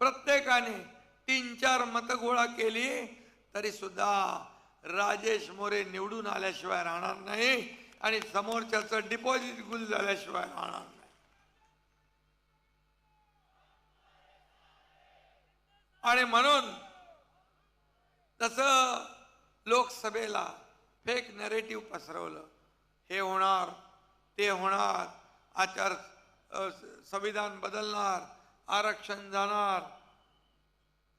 प्रत्येकाने तीन चार मतं गोळा केली तरी सुद्धा राजेश मोरे निवडून आल्याशिवाय राहणार नाही आणि समोरच्याचं डिपॉझिट गुल झाल्याशिवाय राहणार नाही. आणि म्हणून तसं लोकसभेला फेक नरेटिव्ह पसरवलं हे होणार ते होणार आचार संविधान बदलणार आरक्षण जाणार.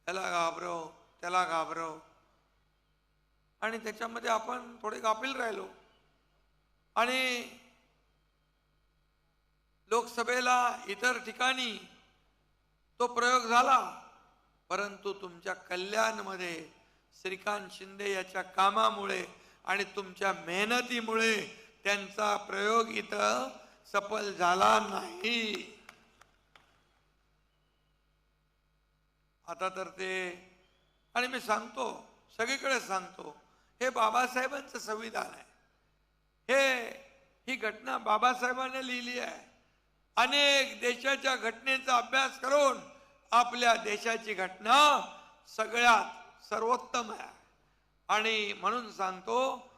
त्याला घाबरव त्याला घाबरव आणि त्याच्यामध्ये आपण थोडे गाफील राहिलो. आणि लोकसभेला इतर ठिकाणी तो प्रयोग झाला. परंतु तुमच्या कल्याणमध्ये श्रीकांत शिंदे याच्या कामामुळे आणि तुमच्या मेहनतीमुळे त्यांचा प्रयोग इथं सफल झाला नाही. आता तर ते आणि मी सांगतो सगळीकडे सांगतो हे बाबासाहेबांचं संविधान आहे. हे ही घटना बाबासाहेबांनी लिहिली आहे. अनेक देशाच्या घटनेचा अभ्यास करून आपल्या देशाची घटना सगळ्यात सर्वोत्तम आहे. आणि म्हणून सांगतो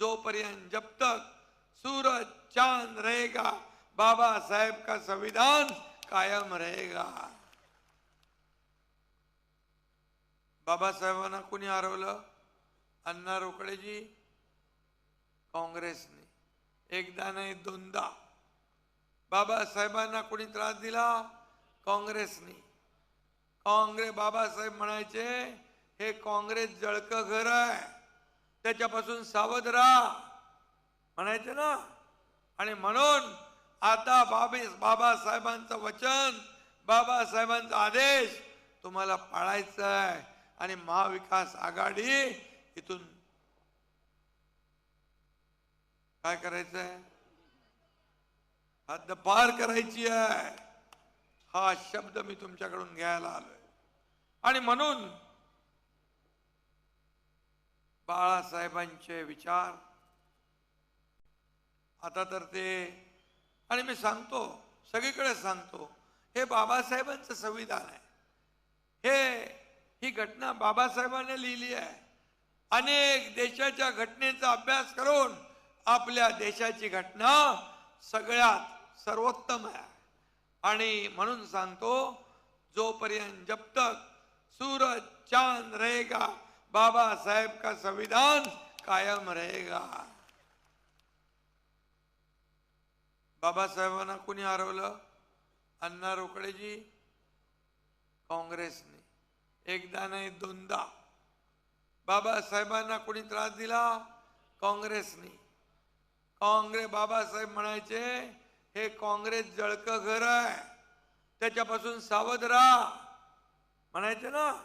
जोपर्यंत जब तक सूरज चांद रहेगा बाबा साहेब का संविधान कायम रहेगा. बाबासाहेबांना कुणी हरवलं? अण्णा रोकडेजी? काँग्रेसने. एकदा नाही दोनदा. बाबासाहेबांना कुणी त्रास दिला? काँग्रेसने. काँग्रेस बाबासाहेब म्हणायचे हे काँग्रेस जळकं घर आहे. त्याच्यापासून सावध राहा. म्हणायचे ना? आणि म्हणून आता बाबी बाबासाहेबांचं वचन बाबासाहेबांचा आदेश तुम्हाला पाळायचा आहे. आणि महाविकास आघाडी इथून काय करायचंय? हद्दपार करायची आहे. हा शब्द मी तुमच्याकडून घ्यायला आलोय. आणि म्हणून बाळासाहेबांचे विचार आता तर ते आणि मी सांगतो सगळीकडे सांगतो हे बाबासाहेबांचं संविधान आहे. हे ही घटना बाबासाहेबांनी लिहिली आहे. अनेक देशाच्या घटनेचा अभ्यास करून आपल्या देशाची घटना सगळ्यात सर्वोत्तम आहे. आणि म्हणून सांगतो जोपर्यंत जब तक सूरज चांद रहेगा बाबा साहेब का संविधान कायम रहेगा. बाबासाहेबांना कुणी हरवलं? अण्णा रोकडेजी? काँग्रेसने. एकदा नाही दोनदा. बाबासाहेबांना कोणी त्रास दिला? काँग्रेसनी. काँग्रेस बाबासाहेब म्हणायचे हे काँग्रेस जळकं घर आहे. त्याच्यापासून सावध राहा. म्हणायचे ना?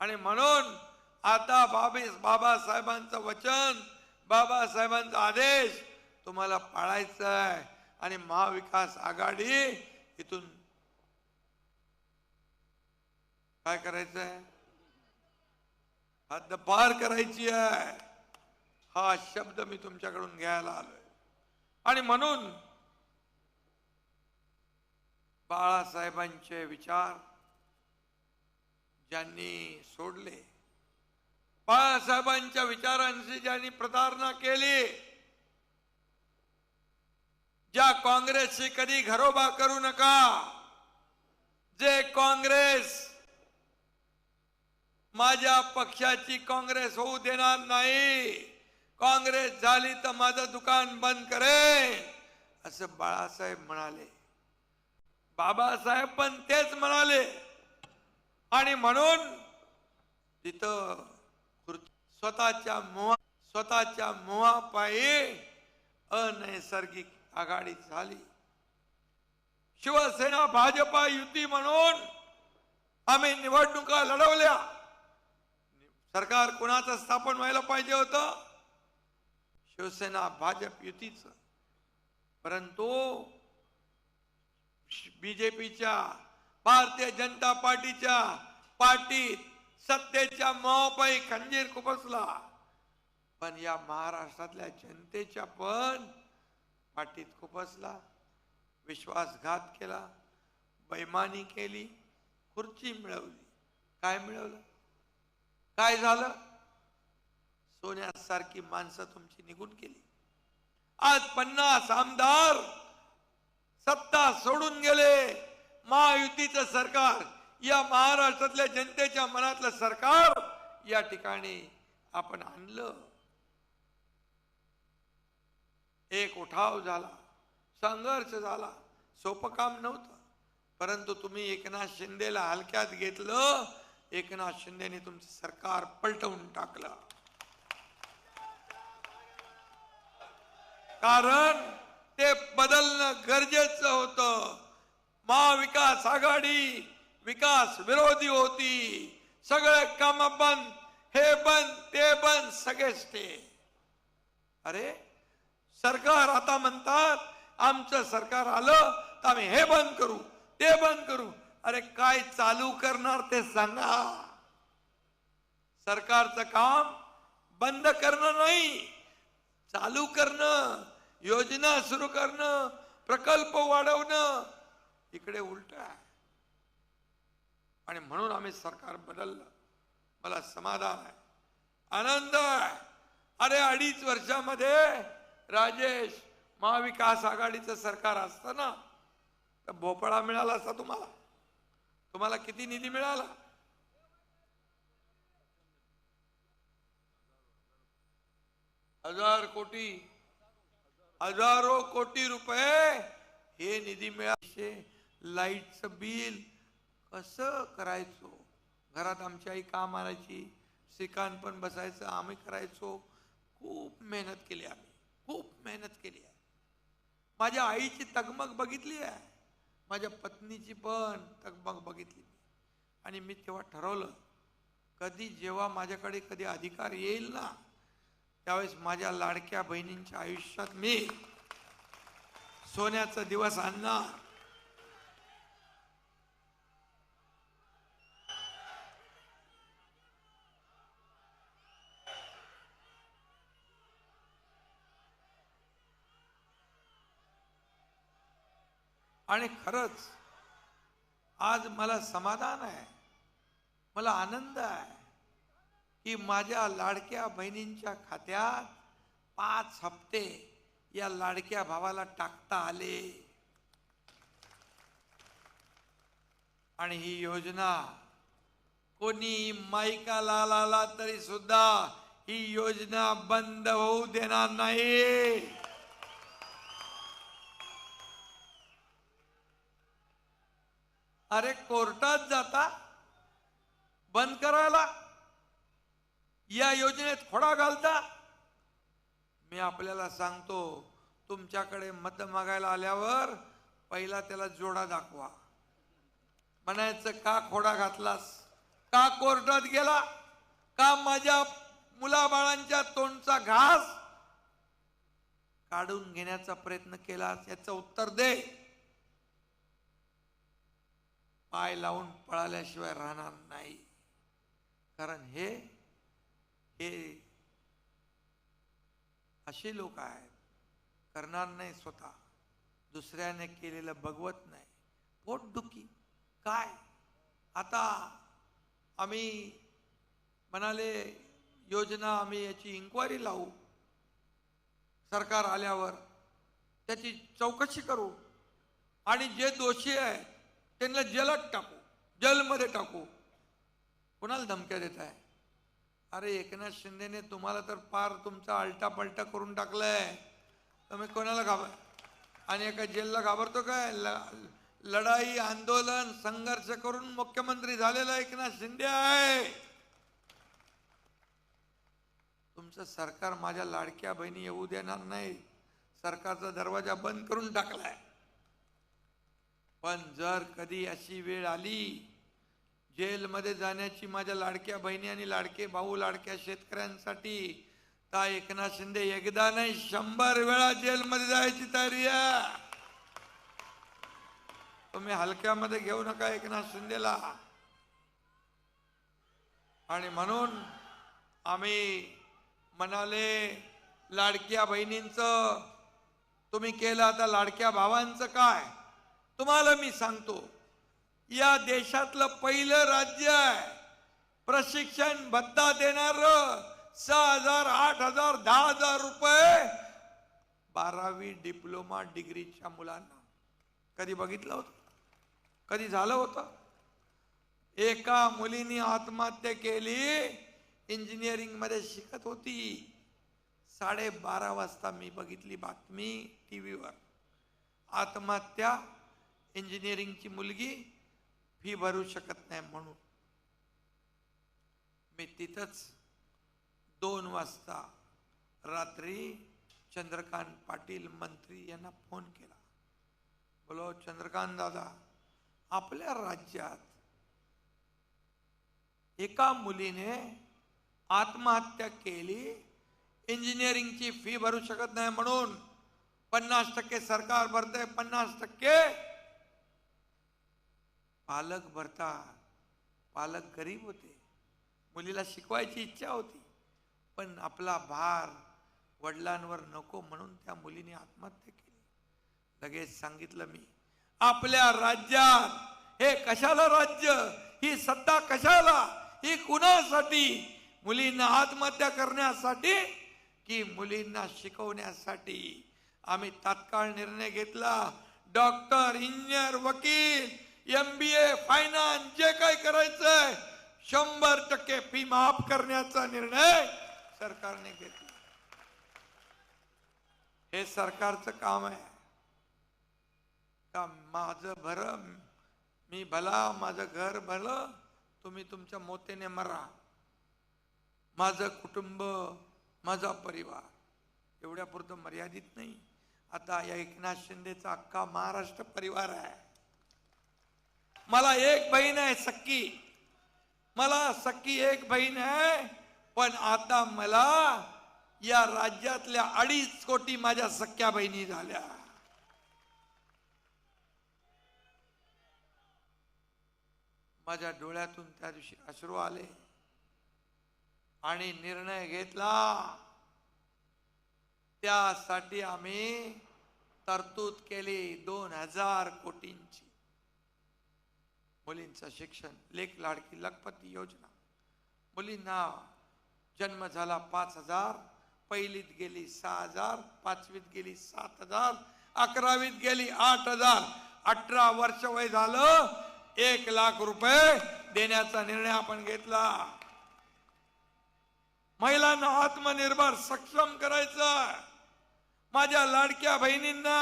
आणि म्हणून आता बाबी बाबासाहेबांचं वचन बाबासाहेबांचा आदेश तुम्हाला पाळायचा आहे. आणि महाविकास आघाडी इथून काय करायचं हद्द पार करायची आहे. हा शब्द मी तुमच्याकडून घ्यायला आलोय. आणि म्हणून बाळासाहेबांचे विचार ज्यांनी सोडले बाळासाहेबांच्या विचारांशी ज्यांनी प्रतारणा केली ज्या काँग्रेसशी कधी घरोबा करू नका जे काँग्रेस माझ्या पक्षाची काँग्रेस होऊ देणार नाही. काँग्रेस झाली तर माझं दुकान बंद करेन. असं बाळासाहेब म्हणाले. बाबासाहेब पण तेच म्हणाले. आणि म्हणून तिथं स्वतःच्या मोहा स्वतःच्या मोहापायी अनैसर्गिक आघाडी झाली. शिवसेना भाजपा युती म्हणून आम्ही निवडणुका लढवल्या. सरकार कुणाचं स्थापन व्हायला पाहिजे होतं? शिवसेना भाजप युतीचं. परंतु बीजेपीच्या भारतीय जनता पार्टीच्या पार्टीत सत्तेच्या मोहापायी खंजीर खुपसला. पण या महाराष्ट्रातल्या जनतेच्या पण पाठीत खुपसला. विश्वासघात केला बैमानी केली खुर्ची मिळवली. काय मिळवलं? काय झालं? सोन्यासारखी माणसं तुमची निघून गेली. आज पन्नास आमदार सत्ता सोडून गेले. महायुतीचं सरकार या महाराष्ट्रातल्या जनतेच्या मनातलं सरकार या ठिकाणी आपण आणलं. एक उठाव झाला संघर्ष झाला सोपं काम नव्हतं. परंतु तुम्ही एकनाथ शिंदेला हलक्यात घेतलं एकनाथ शिंदेने तुमचं सरकार पलटवून टाकलं. कारण ते बदलणं गरजेचं होतं. महाविकास आघाडी विकास विरोधी होती. सगळे काम बंद हे बंद ते बंद सगळेच ते अरे सरकार आता म्हणतात आमचं सरकार आलं तर आम्ही हे बंद करू ते बंद करू. अरे काय चालू करणार ते सांगा. सरकारचं काम बंद करणं नाही चालू करणं योजना सुरू करणं प्रकल्प वाढवणं इकडे उलट. आहे आणि म्हणून आम्ही सरकार बदललं. मला समाधान आहे आनंद आहे. अरे अडीच वर्षामध्ये राजेश महाविकास आघाडीचं सरकार असतं ना तर भोपळा मिळाला असता तुम्हाला. तुम्हाला किती निधी मिळाला? हजार कोटी. हजारो कोटी रुपये हे निधी मिळाले लाईटचं बिल कसं करायचो? घरात आमची आई काम आणायची श्रीकांत पण बसायचं आम्ही करायचो. खूप मेहनत केली आम्ही. खूप मेहनत केली आहे. माझ्या आईची तगमग बघितली आहे. माझ्या पत्नीची पण तगमग बघितली. आणि मी तेव्हा ठरवलं कधी जेव्हा माझ्याकडे कधी अधिकार येईल ना त्यावेळेस माझ्या लाडक्या बहिणींच्या आयुष्यात मी सोन्याचा दिवस आणणार. आणि खरंच आज मला समाधान आहे मला आनंद आहे की माझ्या लाडक्या बहिणींच्या खात्यात पाच हप्ते या लाडक्या भावाला टाकता आले. आणि ही योजना कोणी मायका लाला तरी सुद्धा ही योजना बंद होऊ देणार नाही. अरे कोर्टात जाता बंद करायला. या योजनेत खोडा घालता. मी आपल्याला सांगतो तुमच्याकडे मत मागायला आल्यावर पहिला त्याला जोडा दाखवा. म्हणायचं का खोडा घातलास? का कोर्टात गेला? का माझ्या मुलाबाळांच्या तोंडचा घास? काढून घेण्याचा प्रयत्न केलास याचं उत्तर दे. पाय लावून पळाल्याशिवाय राहणार नाही. कारण हे हे असे लोक आहेत. करणार नाही स्वतः. दुसऱ्याने केलेलं बघवत नाही. पोटदुखी काय? आता आम्ही म्हणाले योजना आम्ही याची इन्क्वायरी लावू. सरकार आल्यावर त्याची चौकशी करू. आणि जे दोषी आहे त्यांना जलात टाकू जलमध्ये टाकू. कुणाला धमक्या देत आहे अरे एकनाथ शिंदेने तुम्हाला तर पार तुमचा आलटा पलटा करून टाकलाय. तुम्ही कोणाला घाबर आणि एका जेलला घाबरतो काय? लढाई आंदोलन संघर्ष करून मुख्यमंत्री झालेला एकनाथ शिंदे आहे. तुमचं सरकार माझ्या लाडक्या बहिणी येऊ देणार नाही. सरकारचा दरवाजा बंद करून टाकलाय. पण जर कधी अशी वेळ आली जेलमध्ये जाण्याची माझ्या लाडक्या बहिणी आणि लाडके भाऊ लाडक्या शेतकऱ्यांसाठी ता एकनाथ शिंदे एकदा नाही शंभर वेळा जेलमध्ये जायची तयारी आहे. तुम्ही हलक्यामध्ये घेऊ नका एकनाथ शिंदेला. आणि म्हणून आम्ही म्हणाले लाडक्या बहिणींचं तुम्ही केलं आता लाडक्या भावांचं काय? तुम्हाला मी सांगतो या देशातलं पहिलं राज्य आहे. प्रशिक्षण भत्ता देणार सहा हजार आठ हजार दहा हजार रुपये. बारावी डिप्लोमा डिग्रीच्या मुलांना. कधी बघितलं होतं? कधी झालं होतं? एका मुलीने आत्महत्या केली इंजिनिअरिंगमध्ये शिकत होती. साडेबारा वाजता मी बघितली बातमी टी व्हीवर आत्महत्या इंजिनिअरिंगची मुलगी फी भरू शकत नाही म्हणून. मी तिथंच दोन वाजता रात्री चंद्रकांत पाटील मंत्री यांना फोन केला. बोलो चंद्रकांत दादा आपल्या राज्यात एका मुलीने आत्महत्या केली इंजिनिअरिंगची फी भरू शकत नाही म्हणून पन्नास टक्के सरकार भरते पन्नास टक्के पालक भरतात. पालक गरीब होते. मुलीला शिकवायची इच्छा होती. पण आपला भार वडिलांवर नको म्हणून त्या मुलीने आत्महत्या केली. लगेच सांगितलं मी आपल्या राज्यात हे कशाला राज्य? ही सत्ता कशाला? ही कुणासाठी? मुलींना आत्महत्या करण्यासाठी की मुलींना शिकवण्यासाठी? आम्ही तात्काळ निर्णय घेतला. डॉक्टर इंजिनियर वकील एम बी ए फायनान्स जे काही करायचंय शंभर टक्के फी माफ करण्याचा निर्णय सरकारने घेतला. हे सरकारचं काम आहे. का माझं भर मी भला माझं घर भलं तुम्ही तुमच्या मोतेने मरा. माझं कुटुंब माझा परिवार एवढ्या पुरतं मर्यादित नाही. आता या एकनाथ शिंदेचा अख्खा महाराष्ट्र परिवार आहे. मला एक बहीण आहे सक्की मला सक्की एक बहीण आहे पण आता मला या राज्यातल्या अडीच कोटी माझ्या सख्या बहिणी झाल्या. माझ्या डोळ्यातून त्या दिवशी अश्रू आले आणि निर्णय घेतला. त्यासाठी आम्ही तरतूद केली दोन हजार कोटींची. मुलींचं शिक्षण लेख लाडकी लखपती योजना. मुलींना जन्म झाला पाच हजार पहिलीत गेली सहा हजार पाचवीत गेली सात हजार अकरावीत गेली आठ हजार. अठरा वर्ष वय झालं एक लाख रुपये देण्याचा निर्णय आपण घेतला. महिलांना आत्मनिर्भर सक्षम करायचं. माझ्या लाडक्या बहिणींना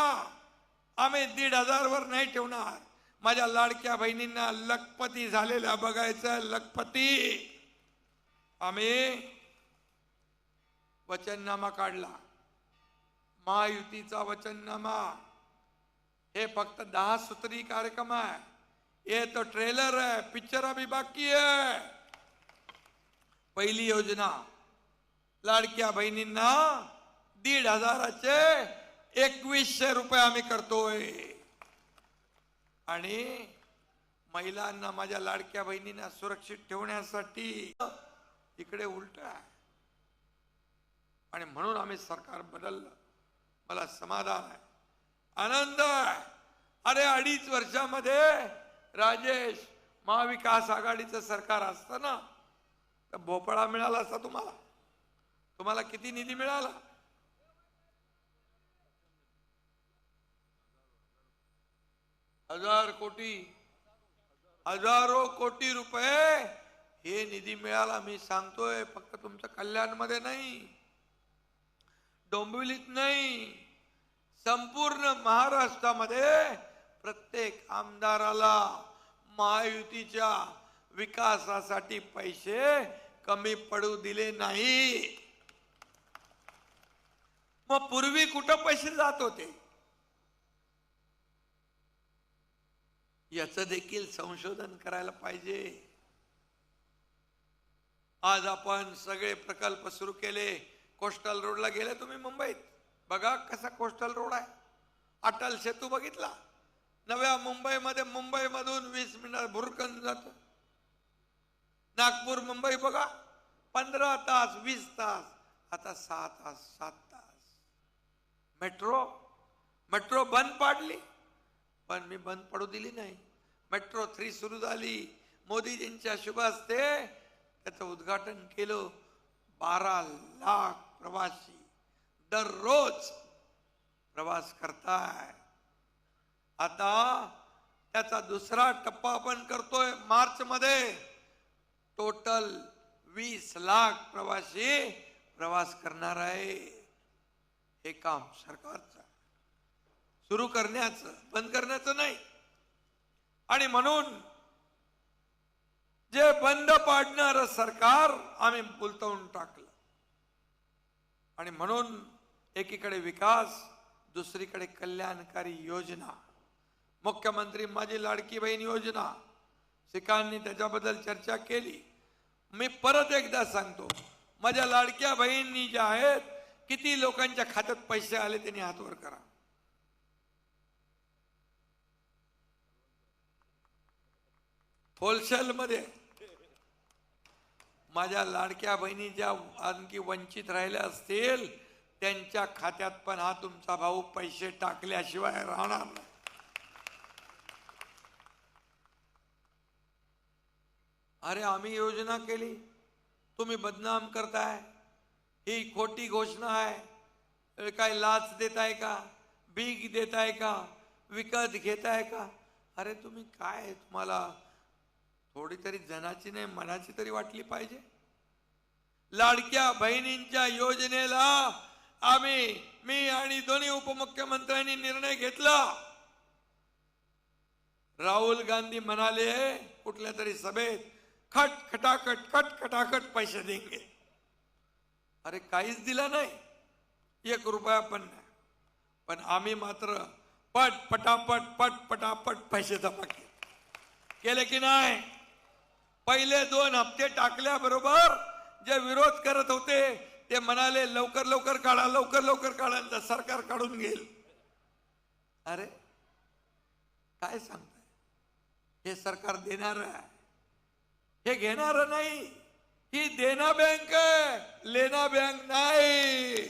आम्ही दीड हजार वर नाही ठेवणार. माझ्या लाडक्या बहिणींना लखपती झालेल्या बघायचं लखपती. आम्ही वचननामा काढला. महायुतीचा वचननामा. हे फक्त दहा सूत्री कार्यक्रम आहे. ये तो ट्रेलर आहे पिक्चर अभी बाकी आहे. पहिली योजना लाडक्या बहिणींना दीड हजाराचे एकवीसशे रुपये आम्ही करतोय. आणि महिलांना माझ्या लाडक्या बहिणींना सुरक्षित ठेवण्यासाठी इकडे उलट आहे. आणि म्हणून आम्ही सरकार बदललं. मला समाधान आहे. आनंद आहे. अरे अडीच वर्षामध्ये राजेश महाविकास आघाडीचं सरकार असतं ना तर भोपळा मिळाला असता तुम्हाला. तुम्हाला किती निधी मिळाला? हजार कोटी हजारो कोटी रुपये हे निधी मिळाला मी सांगतोय फक्त तुमच्या कल्याणमध्ये नाही डोंबिवलीत नाही संपूर्ण महाराष्ट्रामध्ये प्रत्येक आमदाराला महायुतीच्या विकासासाठी पैसे कमी पडू दिले नाही मग पूर्वी कुठं पैसे जात होते? याच देखील संशोधन करायला पाहिजे. आज आपण सगळे प्रकल्प सुरू केले. कोस्टल रोडला गेले तुम्ही मुंबईत. बघा कसा कोस्टल रोड आहे. अटल सेतू बघितला. नव्या मुंबईमध्ये मुंबईमधून वीस मिनिटात भुरकन जातो. नागपूर मुंबई बघा. पंधरा तास वीस तास आता सहा तास सात तास. मेट्रो? मेट्रो बंद पाडली. पण मी बंद पडू दिली नाही. मेट्रो थ्री सुरू झाली. मोदीजींच्या शुभ हस्ते त्याचं उद्घाटन केलं बारा लाख प्रवासी. दररोज प्रवास करताय. आता त्याचा दुसरा टप्पा आपण करतोय मार्च मध्ये टोटल वीस लाख प्रवासी प्रवास करणार आहे. हे काम सरकारचं सुरू करण्याचं बंद करण्याचं नाही. आणि म्हणून जे बंद पाडणार सरकार आम्ही बुलतवून टाकलं. आणि म्हणून एकीकडे विकास दुसरीकडे कल्याणकारी योजना मुख्यमंत्री माझी लाडकी बहीण योजना शिकांनी त्याच्याबद्दल चर्चा केली. मी परत एकदा सांगतो माझ्या लाडक्या बहिणी ज्या आहेत किती लोकांच्या खात्यात पैसे आले त्यांनी हातवर करा. होलसेल मध्ये माझ्या लाडक्या बहिणी ज्या आणखी वंचित राहिल्या असतील त्यांच्या खात्यात पण हा तुमचा भाऊ पैसे टाकल्याशिवाय राहणार नाही. अरे आम्ही योजना केली. तुम्ही बदनाम करताय. ही खोटी घोषणा आहे. काय लाच देताय का? भीक देताय का? विकत घेताय का? अरे तुम्ही काय तुम्हाला? थोडी तरी जनाची नाही मनाची तरी वाटली पाहिजे. लाडक्या बहिणींच्या योजनेला आम्ही मी आणि दोन्ही उपमुख्यमंत्र्यांनी निर्णय घेतला. राहुल गांधी म्हणाले कुठल्या तरी सभेत खट खटाखट खट खटाखट पैसे देंगे. अरे काहीच दिला नाही. एक रुपया पण नाही. पण आम्ही मात्र पट पटापट पट पटापट पैसे जमा केले. केले की नाही? पहिले दोन हप्ते टाकल्याबरोबर जे विरोध करत होते ते म्हणाले लवकर लवकर काढा लवकर लवकर काढा. सरकार काढून घेईल. अरे काय सांगताय? हे सरकार देणार आहे. हे घेणार नाही. ही देना बँक आहे. लेना बँक नाही.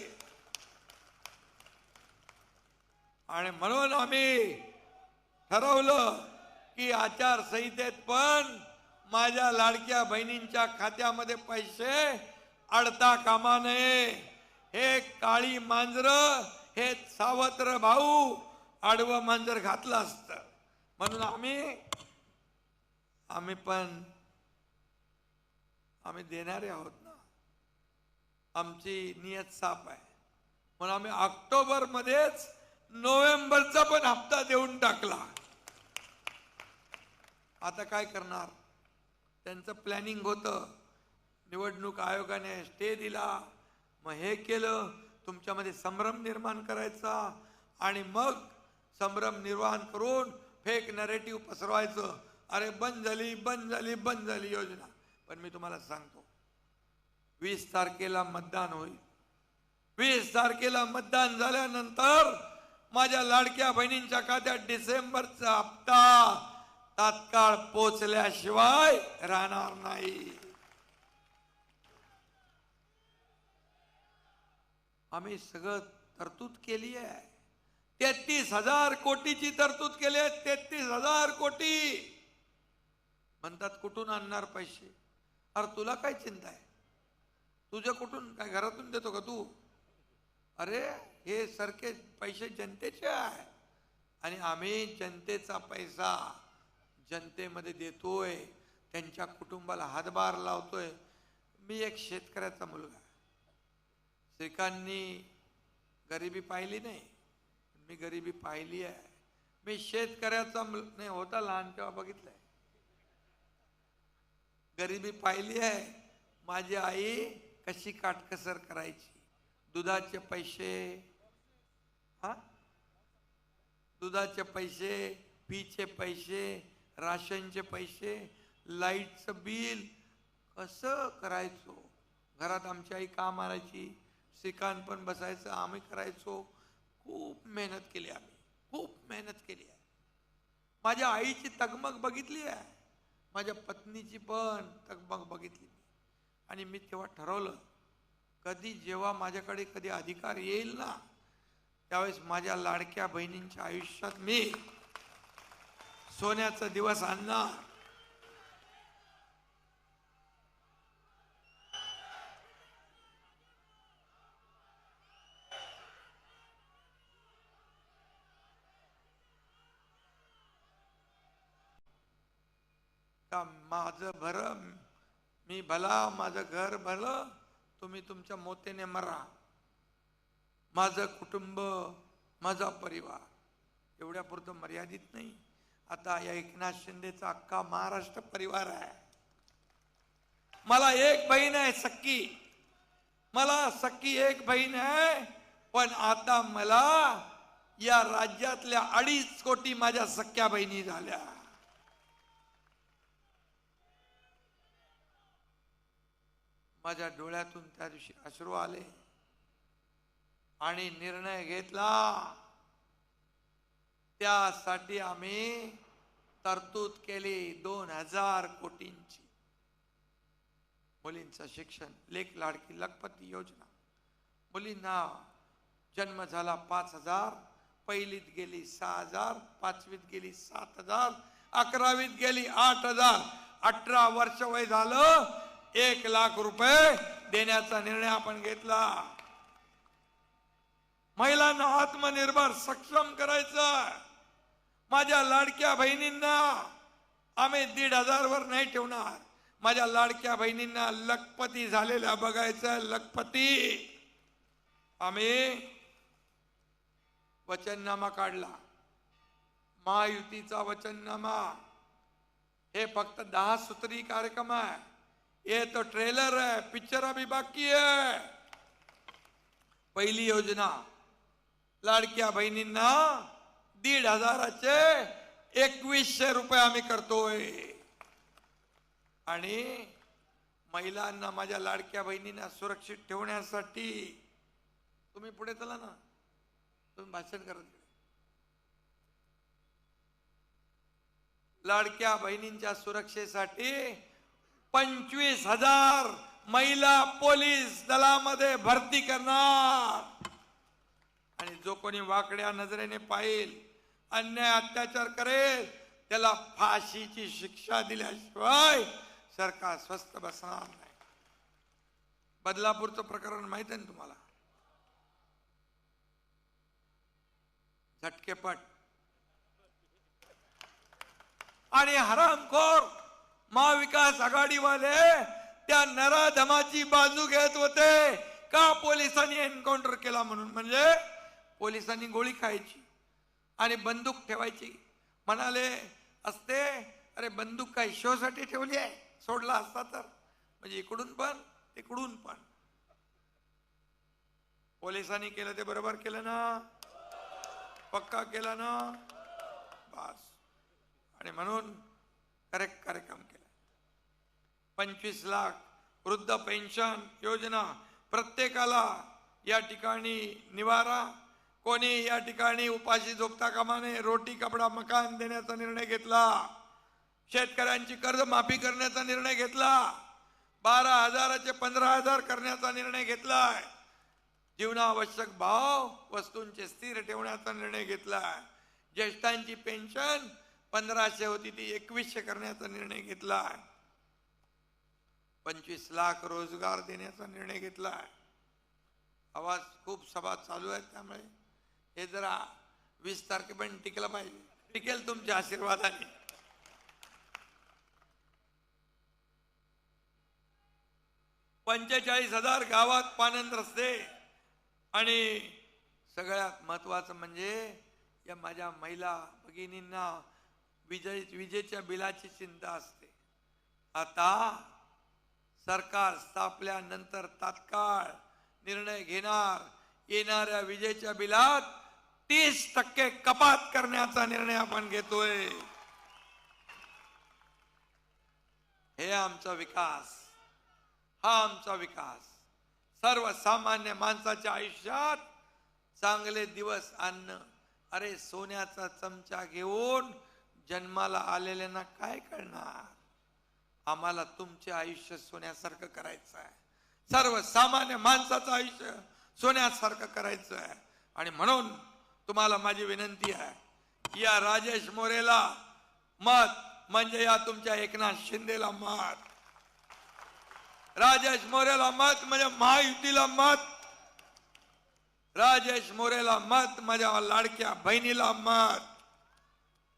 आणि म्हणून आम्ही ठरवलं की आचारसंहितेत पण माझ्या लाडक्या बहिणींच्या खात्यामध्ये पैसे अडता कामा नये. हे काळी मांजर हे सावत्र भाऊ आडवं मांजर घातलं असतं. म्हणून आम्ही आम्ही पण आम्ही देणारे आहोत ना. आमची नियत साफ आहे. म्हणून आम्ही ऑक्टोबर मध्येच नोव्हेंबरचा पण हप्ता देऊन टाकला. आता काय करणार? त्यांचं प्लॅनिंग होतं. निवडणूक आयोगाने स्टे दिला. मग हे केलं. तुमच्यामध्ये संभ्रम निर्माण करायचा. आणि मग संभ्रम निर्माण करून फेक नरेटिव्ह पसरवायचं. अरे बंद झाली बंद झाली बंद झाली योजना. पण मी तुम्हाला सांगतो वीस तारखेला मतदान होईल. वीस तारखेला मतदान झाल्यानंतर माझ्या लाडक्या बहिणींच्या खात्यात डिसेंबरचा हप्ता. तात्काळ पोचल्याशिवाय राहणार नाही. आम्ही सगळं तरतूद केली आहे. तेहतीस हजार कोटीची तरतूद केली आहे. तेहतीस हजार कोटी. म्हणतात कुठून आणणार पैसे? अरे तुला काय चिंता आहे? तुझ्या कुठून काय घरातून देतो का तू? अरे हे सारखे पैसे जनतेचे आहे. आणि आम्ही जनतेचा पैसा. जनतेमध्ये देतोय त्यांच्या कुटुंबाला हातभार लावतोय. मी एक शेतकऱ्याचा मुलगा श्रीकांतनी गरिबी पाहिली नाही. मी गरिबी पाहिली आहे. मी शेतकऱ्याचा मुल नाही होता लहान तेव्हा बघितलंय. गरिबी पाहिली आहे. माझी आई कशी काटकसर करायची? दुधाचे पैसे हा? दुधाचे पैसे फीचे पैसे राशनचे पैसे लाईटचं बिल कसं करायचो? घरात आमची आई काम आणायची श्रीकांत पण बसायचं आम्ही करायचो. खूप मेहनत केली आम्ही खूप मेहनत केली आहे. माझ्या आईची तगमग बघितली आहे. माझ्या पत्नीची पण तगमग बघितली मी. आणि मी तेव्हा ठरवलं कधी जेव्हा माझ्याकडे कधी अधिकार येईल ना त्यावेळेस माझ्या लाडक्या बहिणींच्या आयुष्यात मी सोन्याचा दिवस आणणार. का माझं भर मी भला माझं घर भलं तुम्ही तुमच्या मोतेने मरा. माझं कुटुंब माझा परिवार. एवढ्या पुरतं मर्यादित नाही. आता या एकनाथ शिंदेचा अख्खा महाराष्ट्र परिवार आहे. मला एक बहीण आहे सक्की मला सक्की एक बहीण आहे पण आता मला या राज्यातल्या अडीच कोटी माझ्या सख्या बहिणी झाल्या. माझ्या डोळ्यातून त्या दिवशी अश्रू आले आणि निर्णय घेतला. त्यासाठी आम्ही तरतूद केली दोन हजार कोटींची. मुलींचं शिक्षण लेख लाडकी लखपती योजना. मुलींना जन्म झाला पाच हजार पहिलीत गेली सहा हजार पाचवीत गेली सात हजार अकरावीत गेली आठ हजार. अठरा वर्ष वय झालं एक लाख रुपये देण्याचा निर्णय आपण घेतला. महिलांना आत्मनिर्भर सक्षम करायचं माझ्या लाडक्या बहिणींना आम्ही दीड हजार वर नाही ठेवणार. माझ्या लाडक्या बहिणींना लखपती झालेल्या बघायचं लखपती. आम्ही वचननामा काढला. महायुतीचा वचननामा. हे फक्त दहा सूत्री कार्यक्रम आहे. हे तो ट्रेलर आहे पिक्चर अभी बाकी आहे. पहिली योजना. लाडक्या बहिणींना दीड हजाराचे एकवीसशे रुपये आम्ही करतोय. आणि महिलांना माझ्या लाडक्या बहिणींना सुरक्षित ठेवण्यासाठी तुम्ही पुढे चला ना. तुम्ही भाषण करत लाडक्या बहिणींच्या सुरक्षेसाठी पंचवीस हजार महिला पोलीस दलामध्ये भरती करणार. आणि जो कोणी वाकड्या नजरेने पाहिल अन्याय अत्याचार करेल त्याला फाशीची शिक्षा दिल्याशिवाय सरकार स्वस्त बसणार नाही. बदलापूरचं प्रकरण माहीत आहे ना तुम्हाला? झटकेपट. आणि हरामखोर महाविकास आघाडीवाले त्या नराधमाची बाजू घेत होते. का पोलिसांनी एन्काउंटर केला म्हणून? म्हणजे पोलिसांनी गोळी खायची. आणि बंदूक ठेवायची. म्हणाले असते. अरे बंदूक काय शोसाठी ठेवली आहे? सोडला असता तर. म्हणजे इकडून पण तिकडून पण. पोलिसांनी केलं ते बरोबर केलं ना? पक्का केला ना? बस. आणि म्हणून करेक्ट कार्यक्रम केला. पंचवीस लाख वृद्ध पेन्शन योजना प्रत्येकाला या ठिकाणी निवारा कोणी या ठिकाणी उपाशी झोपता कामा नये. रोटी कपडा मकान देण्याचा निर्णय घेतला. शेतकऱ्यांची कर्ज माफी करण्याचा निर्णय घेतला. बारा हजाराचे पंधरा हजार करण्याचा निर्णय घेतलाय. जीवनावश्यक भाव वस्तूंचे स्थिर ठेवण्याचा निर्णय घेतलाय. ज्येष्ठांची पेन्शन पंधराशे होती ती एकवीसशे करण्याचा निर्णय घेतलाय. पंचवीस लाख रोजगार देण्याचा निर्णय घेतलाय. आवाज खूप सभा चालू आहेत त्यामुळे. हे जरा वीस तारखेपर्यंत टिकलं पाहिजे. टिकेल तुमच्या आशीर्वादाने. पंचेचाळीस हजार गावात पानंद रस्ते आणि सगळ्यात महत्वाचं म्हणजे या माझ्या महिला भगिनींना विजय विजेच्या बिलाची चिंता असते. आता सरकार स्थापल्यानंतर तात्काळ निर्णय घेणार येणाऱ्या विजेच्या बिलात तीस टक्के कपात करण्याचा निर्णय आपण घेतोय. हे आमचा विकास. हा आमचा विकास. सर्वसामान्य माणसाच्या आयुष्यात चांगले दिवस आणणं. अरे सोन्याचा चमचा घेऊन जन्माला आलेल्यांना काय करणार? आम्हाला तुमचे आयुष्य सोन्यासारखं करायचं आहे. सर्वसामान्य माणसाचं आयुष्य सोन्यासारखं करायचं आहे. आणि म्हणून तुम्हाला माझी विनंती आहे या राजेश मोरेला मत म्हणजे या तुमच्या एकनाथ शिंदेला मत. राजेश मोरेला मत म्हणजे महायुतीला मत. राजेश मोरेला मत म्हणजे माझ्या लाडक्या बहिणीला मत.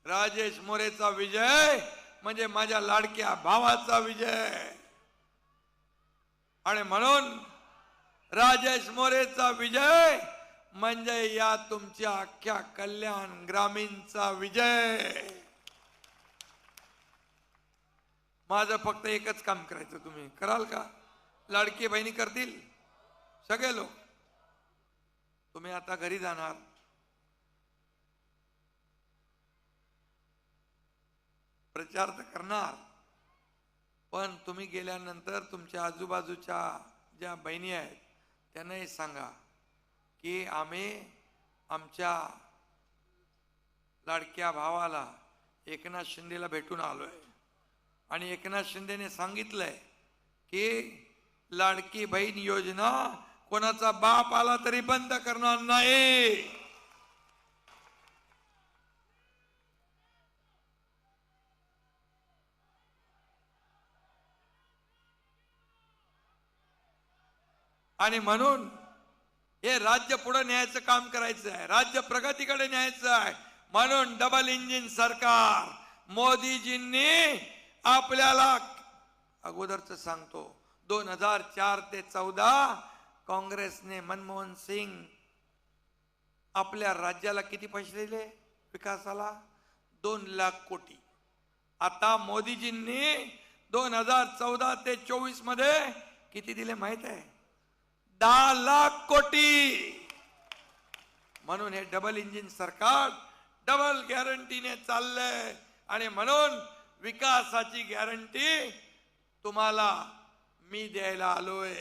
राजेश मोरेचा विजय म्हणजे माझ्या लाडक्या भावाचा विजय. आणि म्हणून राजेश मोरेचा विजय म्हणजे या तुमच्या अख्ख्या कल्याण ग्रामीणचा विजय. माझं फक्त एकच काम करायचं तुम्ही. कराल का? लाडकी बहिणी करतील? सगळे लोक. तुम्ही आता घरी जाणार. प्रचार तर करणार. पण तुम्ही गेल्यानंतर तुमच्या आजूबाजूच्या ज्या बहिणी आहेत त्यांनाही सांगा. की आम्ही आमच्या लाडक्या भावाला एकनाथ शिंदेला भेटून आलोय. आणि एकनाथ शिंदेने सांगितलंय की लाडकी बहीण योजना कोणाचा बाप आला तरी बंद करणार नाही. आणि म्हणून हे राज्य पुढे न्यायचं काम करायचं आहे. राज्य प्रगतीकडे न्यायचं आहे. म्हणून डबल इंजिन सरकार मोदीजींनी आपल्याला अगोदरच सांगतो दोन हजार चार ते चौदा काँग्रेसने मनमोहन सिंग आपल्या राज्याला किती पैसे दिले? विकासाला दोन लाख कोटी. आता मोदीजींनी दोन हजार चौदा ते चोवीसमध्ये किती दिले माहीत आहे? दहा लाख कोटी. म्हणून हे डबल इंजिन सरकार डबल गॅरंटीने चाललंय. आणि म्हणून विकासाची गॅरंटी तुम्हाला मी द्यायला आलोय.